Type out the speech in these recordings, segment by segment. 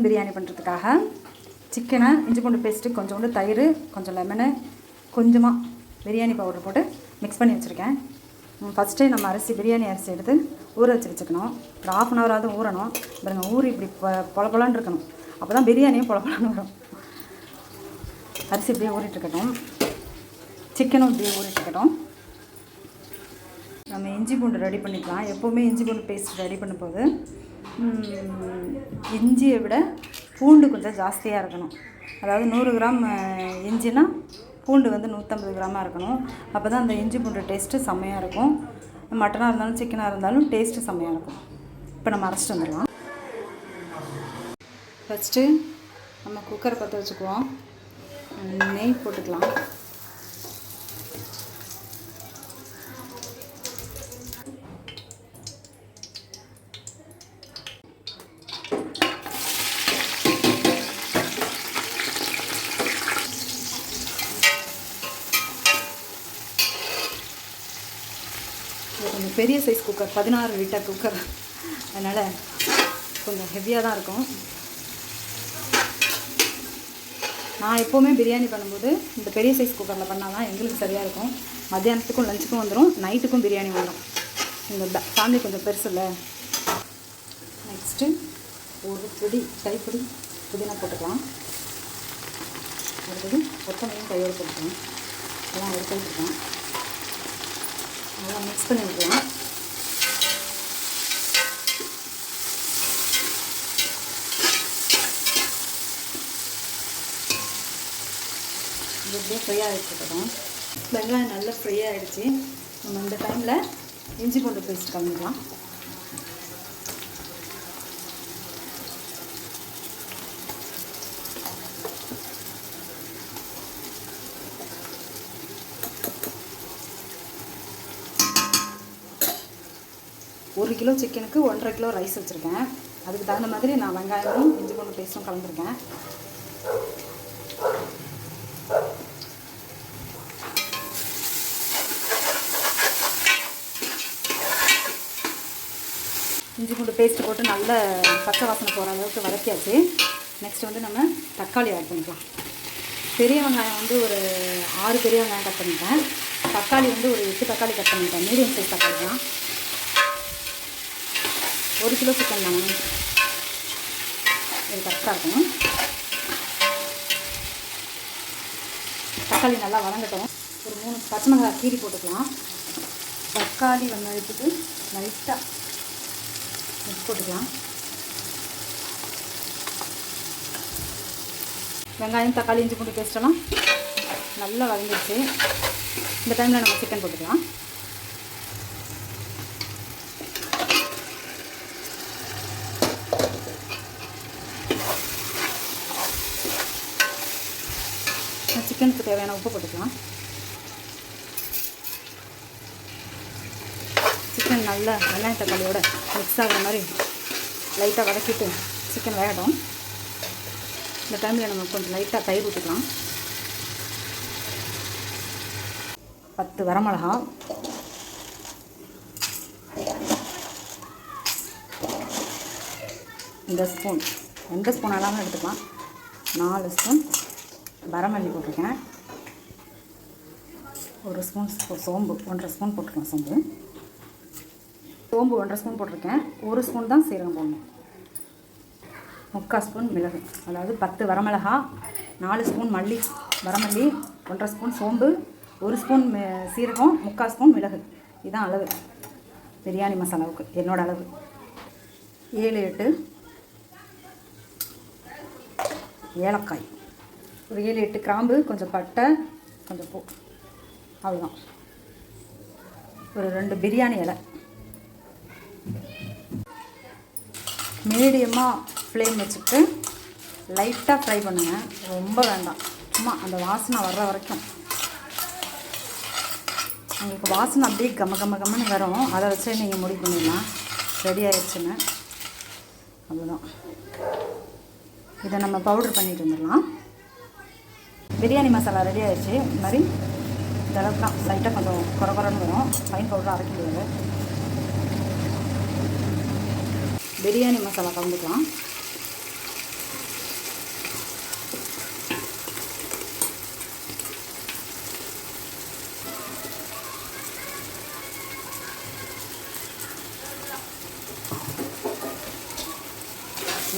Chicken biryani பண்ணுறதுக்காக சிக்கனை இஞ்சி பூண்டு பேஸ்ட்டு கொஞ்சோண்டு தயிர் கொஞ்சம் லெமனு கொஞ்சமாக பிரியாணி பவுடர் போட்டு மிக்ஸ் பண்ணி வச்சுருக்கேன். ஃபஸ்ட்டே நம்ம அரிசி பிரியாணி அரிசி எடுத்து ஊற வச்சு வச்சுக்கணும். ஒரு ஆஃப் அன் ஹவராவது ஊறணும். பாருங்க ஊறி இப்படி பொ- பொல இருக்கணும். அப்போ தான் பிரியாணியும் பொல வரும். அரிசி இப்படியே ஊறிட்டு இருக்கட்டும். சிக்கனும் இப்படியே ஊறிட்டு இருக்கட்டும். நம்ம இஞ்சி பூண்டு ரெடி பண்ணிக்கலாம். எப்போவுமே இஞ்சி பூண்டு பேஸ்ட் ரெடி பண்ணும்போது இஞ்சியை விட பூண்டு கொஞ்சம் ஜாஸ்தியாக இருக்கணும். அதாவது நூறு கிராம் இஞ்சினா பூண்டு வந்து நூற்றம்பது கிராமாக இருக்கணும். அப்போ தான் அந்த இஞ்சி பூண்டு டேஸ்ட்டு செம்மையாக இருக்கும். மட்டனாக இருந்தாலும் சிக்கனாக இருந்தாலும் டேஸ்ட்டு செம்மையாக இருக்கும். இப்போ நம்ம அரைச்சிட்டு வந்துடலாம். ஃபஸ்ட்டு நம்ம குக்கரை பற்ற வச்சுக்குவோம். நெய் போட்டுக்கலாம் இது கொஞ்சம் பெரிய சைஸ் குக்கர் பதினாறு லிட்டர் குக்கர் அதனால் கொஞ்சம் ஹெவியாக தான் இருக்கும். நான் எப்போவுமே பிரியாணி பண்ணும்போது இந்த பெரிய சைஸ் குக்கரில் பண்ணால் தான் எங்களுக்கு சரியாக இருக்கும். மத்தியானத்துக்கும் லஞ்சுக்கும் வந்துடும் நைட்டுக்கும் பிரியாணி வந்துடும் இந்த ஃபேமிலி கொஞ்சம் பெருசு இல்லை. நெக்ஸ்ட்டு ஒரு பிடி கைப்பிடி புதினா போட்டுக்கலாம். அடுத்தது கொத்தமல்லியும் கையோடு போட்டுக்கலாம். எல்லாம் ஒரு கை நல்லா மிக்ஸ் பண்ணி விடலாம் இது அப்படியே ஃப்ரை ஆகிட்டுருக்கட்டும் வெங்காயம் நல்லா ஃப்ரை ஆகிடுச்சி நம்ம இந்த டைமில் இஞ்சி பூண்டு பேஸ்ட் கலந்துக்கலாம் ஒரு கிலோ சிக்கனுக்கு ஒன்றரை கிலோ ரைஸ் வச்சுருக்கேன். அதுக்கு தகுந்த மாதிரி நான் வெங்காயமும் இஞ்சி பூண்டு பேஸ்ட்டும் கலந்துருக்கேன். இஞ்சி பூண்டு பேஸ்ட் போட்டு நல்ல பச்சை வாசனை போகிற அளவுக்கு வதக்கியாச்சு. நெக்ஸ்ட் வந்து நம்ம தக்காளி ஆட் பண்ணிக்கலாம். பெரிய வெங்காயம் வந்து ஒரு ஆறு பெரிய வெங்காயம் கட் பண்ணிட்டேன். தக்காளி வந்து ஒரு எட்டு தக்காளி கட் பண்ணிட்டேன். மீடியம் சைஸ் தக்காளி தான். ஒரு கிலோ சிக்கன் தானே இது கரெக்டாக இருக்கும் தக்காளி நல்லா வதங்கட்டும். ஒரு மூணு பச்சை மிளகாய் கீரி போட்டுக்கலாம். தக்காளி வெங்காயத்துக்கு லைட்டாக மிக்ஸ் போட்டுக்கலாம். வெங்காயம் தக்காளி இஞ்சி பூண்டு பேஸ்ட்டெல்லாம் நல்லா வதங்கிடுச்சு. இந்த டைமில் நம்ம சிக்கன் போட்டுக்கலாம். சிக்கனுக்கு தேவையான உப்பு போட்டுக்கலாம். சிக்கன் நல்லா வெங்காய தக்காளியோட மிக்ஸ் ஆகிற மாதிரி லைட்டாக வதக்கிட்டு சிக்கன் வேகட்டும். இந்த டைமில் நம்ம கொஞ்சம் லைட்டாக தயிர் ஊற்றிக்கலாம் பத்து வரமிளகா. இந்த ஸ்பூன் எந்த ஸ்பூன் எல்லாமே எடுத்துக்கலாம். நாலு ஸ்பூன் வரமல்லி போட்டிருக்கேன். ஒரு ஸ்பூன் சோம்பு ஒன்றரை ஸ்பூன் போட்டிருக்கேன் சோம்பு. சோம்பு ஒன்றரை ஸ்பூன் போட்டிருக்கேன். ஒரு ஸ்பூன் தான் சீரகம் போடணும். முக்கால் ஸ்பூன் மிளகு. அதாவது பத்து வரமிளகா நாலு ஸ்பூன் மல்லி வரமல்லி ஒன்றரை ஸ்பூன் சோம்பு ஒரு ஸ்பூன் சீரகம் முக்கால் ஸ்பூன் மிளகு. இதுதான் அளவு. பிரியாணி மசாலாவுக்கு என்னோடய அளவு. ஏழு எட்டு. ஏலக்காய். ஒரு ஏழு எட்டு கிராம்பு கொஞ்சம் பட்டை கொஞ்சம் பூ. அவ்வளோதான் ஒரு ரெண்டு பிரியாணி இலை. மீடியமாக ஃப்ளேம் வச்சுட்டு லைட்டாக ஃப்ரை பண்ணுங்கள் ரொம்ப வேண்டாம். சும்மா அந்த வாசனை வர்ற வரைக்கும். உங்களுக்கு வாசனை அப்படியே கம கம கம்மன்னு வரும். அதை வச்சே நீங்கள் முடி பண்ணிடலாம். ரெடி ஆயிடுச்சுன்னு. அவ்வளோதான் இதை நம்ம பவுடர் பண்ணிட்டு வந்துடலாம். பிரியாணி மசாலா ரெடி ஆகிடுச்சு இந்த மாதிரி இந்தளவுக்கு தான். லைட்டாக கொஞ்சம் குறை குறைன்னு வரும். ஃபைன் பவுடர் அரைக்க முடியாது பிரியாணி மசாலா கலந்துக்கலாம்.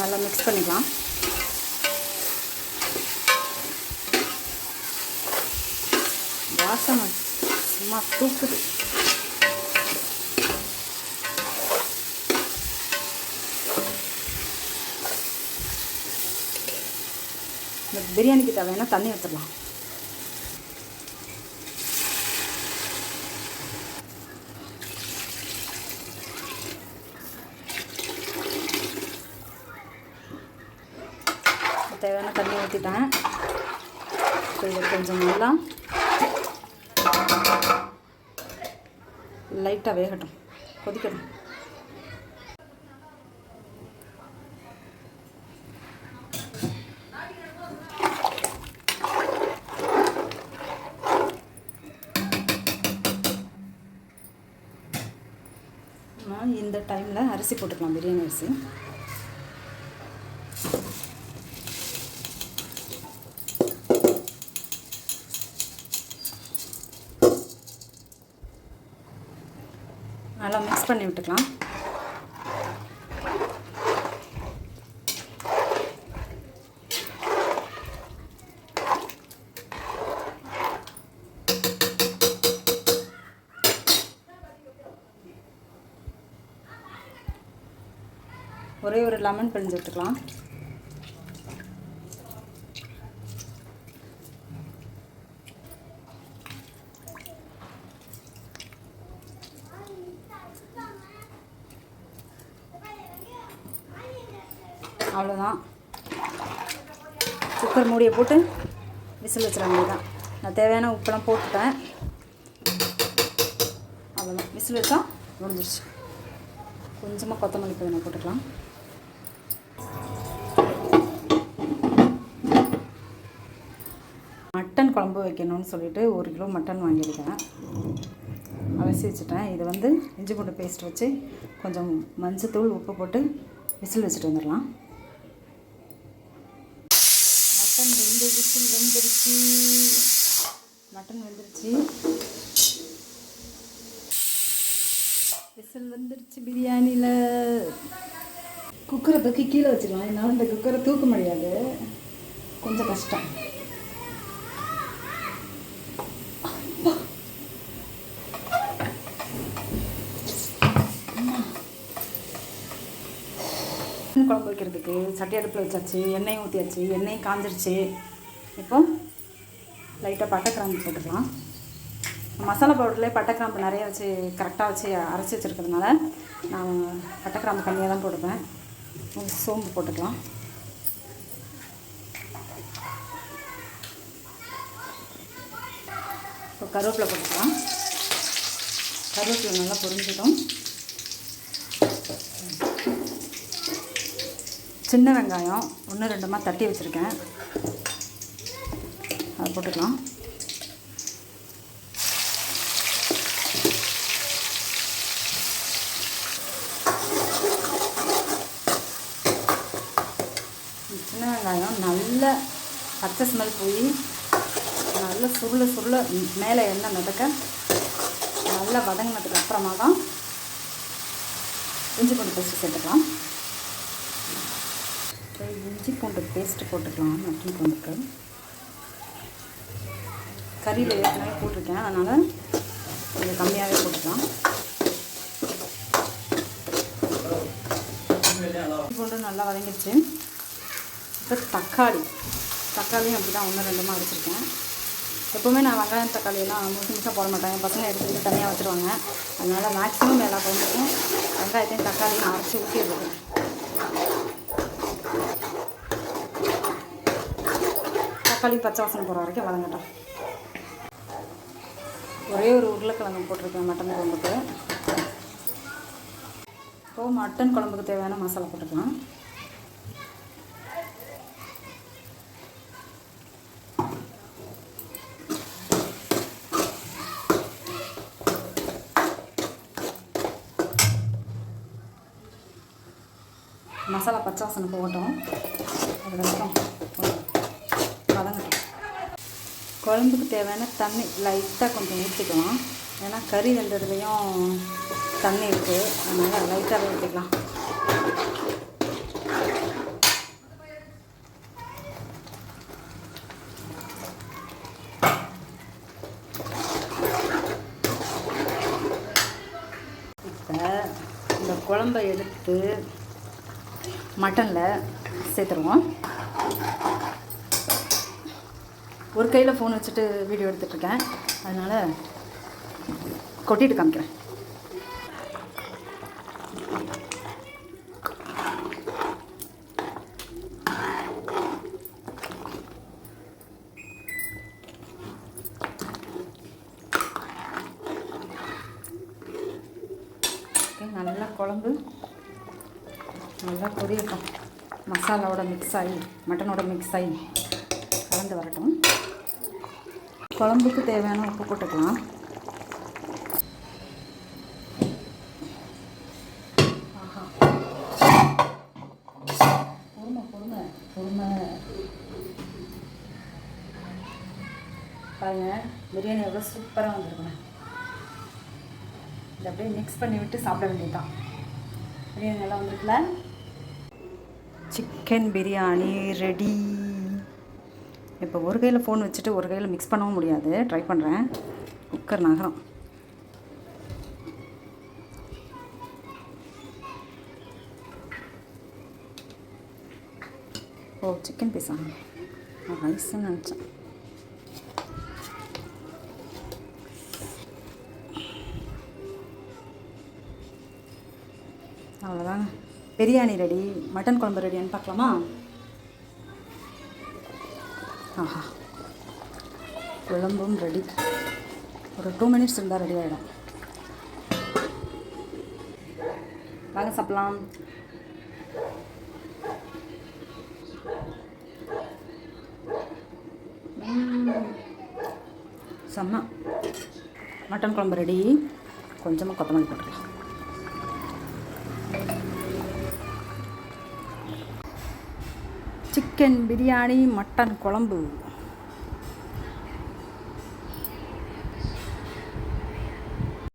நல்லா மிக்ஸ் பண்ணிக்கலாம். வாசனை சும்மா தூக்குது இந்த பிரியாணிக்கு தேவையான தண்ணி ஊற்றலாம் தேவையான தண்ணி ஊற்றிட்டேன் இப்போ இதை கொஞ்சம் நல்லா லைட்டாக வேகட்டும். கொதிக்கட்டும். நான் இந்த டைமில் அரிசி போட்டுக்கலாம் பிரியாணி அரிசி. நல்லா மிக்ஸ் பண்ணி விட்டுக்கலாம். ஒரே ஒரு லெமன் பிழிஞ்சு விட்டுக்கலாம் அவ்வளோதான் குக்கர் மூடியை போட்டு விசில் வச்சிட வேண்டியதான் நான் தேவையான உப்பெல்லாம் போட்டுட்டேன். அவ்வளோதான் விசில் வச்சா முடிஞ்சிருச்சு. கொஞ்சமாக கொத்தமல்லி புதினா போட்டுக்கலாம். மட்டன் குழம்பு வைக்கணும்னு சொல்லிட்டு ஒரு கிலோ மட்டன் வாங்கியிருக்கேன். அலசி வச்சுட்டேன். இது வந்து இஞ்சி பூண்டு பேஸ்ட் வச்சு கொஞ்சம் மஞ்சத்தூள் உப்பு போட்டு விசில் வச்சுட்டு வந்துடலாம். மட்டன் வெந்து விசில் வெந்துருச்சு. மட்டன் வெந்துருச்சு. விசில் வந்துருச்சு பிரியாணியில் குக்கரை தூக்கி கீழே வச்சுக்கலாம். என்னால் இந்த குக்கரை தூக்க முடியாது. கொஞ்சம் கஷ்டம். மட்டன் குழம்பு வைக்கிறதுக்கு சட்டி அடுப்பில் வச்சாச்சு எண்ணெய் ஊற்றியாச்சு எண்ணெய் காஞ்சிருச்சு. இப்போ லைட்டாக பட்டை கிராம்பு போட்டுக்கலாம். மசாலா பவுடர்லேயே பட்டை கிராம்பு நிறைய வச்சு கரெக்டாக வச்சு அரைச்சி வச்சுருக்கிறதுனால நான் பட்டை கிராம்பு கம்மியாக தான் போட்டுப்பேன் சோம்பு போட்டுக்கலாம். இப்போ கருவேப்பிலை போட்டுக்கலாம். கருவேப்பிலை நல்லா பொரிஞ்சிடும். சின்ன வெங்காயம் ஒன்று ரெண்டுமாக தட்டி வச்சுருக்கேன். அதை போட்டுக்கலாம். சின்ன வெங்காயம் நல்ல பச்சை ஸ்மெல் போய் நல்ல சுருள சுருள மேலே எண்ணெய் மிதக்க நல்லா வதங்கினதுக்கு அப்புறமா தான் இஞ்சி பூண்டு பேஸ்ட்டு சேர்த்துக்கலாம். இஞ்சி பூண்டு பேஸ்ட்டு போட்டுக்கலாம் மட்டன் பூண்டுக்கு. கறியில் ஏற்கனவே போட்டிருக்கேன். அதனால் கொஞ்சம் கம்மியாகவே போட்டுக்கலாம். பூண்டு நல்லா வதங்கிடுச்சு. இப்போ தக்காளி. தக்காளியும் அப்படி தான் ஒன்று ரெண்டுமா அடிச்சிருக்கேன் எப்போவுமே நான் வெங்காயம் தக்காளியெல்லாம் முழுசு முழுசாக போட மாட்டேன். என் பசங்க எடுத்துக்கிட்டு தனியாக வச்சுருவாங்க. அதனால் மேக்ஸிமம் எல்லா குழம்புக்கும் வெங்காயத்தையும் தக்காளியும் அரைச்சி ஊற்றி ஊற்றிடுறது தக்காளி பச்சை வாசனை போகிற வரைக்கும் வதங்கட்டும். ஒரே ஒரு உருளைக்கிழங்கு போட்டிருக்கேன் மட்டன் குழம்புக்கு. இப்போ மட்டன் குழம்புக்கு தேவையான மசாலா போட்டுக்கலாம். மசாலா பச்சை வாசனை போகட்டும். அது வரைக்கும் குழம்புக்கு தேவையான தண்ணி லைட்டாக கொஞ்சம் ஊற்றிக்கலாம் ஏன்னா கறி வெந்ததுலேயும் தண்ணி இருக்குது அதனால் லைட்டாக ஊற்றிக்கலாம் இப்போ இந்த குழம்பை எடுத்து மட்டனில் சேர்த்துருவோம். ஒரு கையில் ஃபோன் வச்சுட்டு வீடியோ எடுத்துகிட்ருக்கேன் அதனால் கொட்டிட்டு காமிக்கிறேன். நல்லா குழம்பு. நல்லா கொதியட்டும் மசாலாவோட மிக்ஸ் ஆகி மட்டனோட மிக்ஸ் ஆகி. குழம்புக்கு தேவையான உப்பு போட்டுக்கலாம். ஆஹா. பொறுமை பொறுமை பொறுமை. பாருங்க பிரியாணி எவ்வளோ சூப்பராக வந்திருக்குண்ணே இதை அப்படியே மிக்ஸ் பண்ணி விட்டு சாப்பிட வேண்டியதுதான். பிரியாணி நல்லா வந்திருக்குல்ல? சிக்கன் பிரியாணி ரெடி இப்போ ஒரு கையில் ஃபோன் வச்சுட்டு ஒரு கையில் மிக்ஸ் பண்ணவும் முடியாது. ட்ரை பண்ணுறேன் குக்கர் நகரம். ஓ சிக்கன் பீஸா ரைஸ்ன்னு நினச்சேன். அவ்வளோதாங்க பிரியாணி ரெடி மட்டன் குழம்பு ரெடியான்னு பார்க்கலாமா? ஆஹா. குழம்பும் ரெடி ஒரு டூ மினிட்ஸ் இருந்தால் ரெடி ஆகிடும் வாங்க சாப்பிட்லாம். செம்ம. மட்டன் குழம்பு ரெடி கொஞ்சமாக கொத்தமல்லி போட்டுக்கலாம். சிக்கன் பிரியாணி மட்டன் குழம்பு.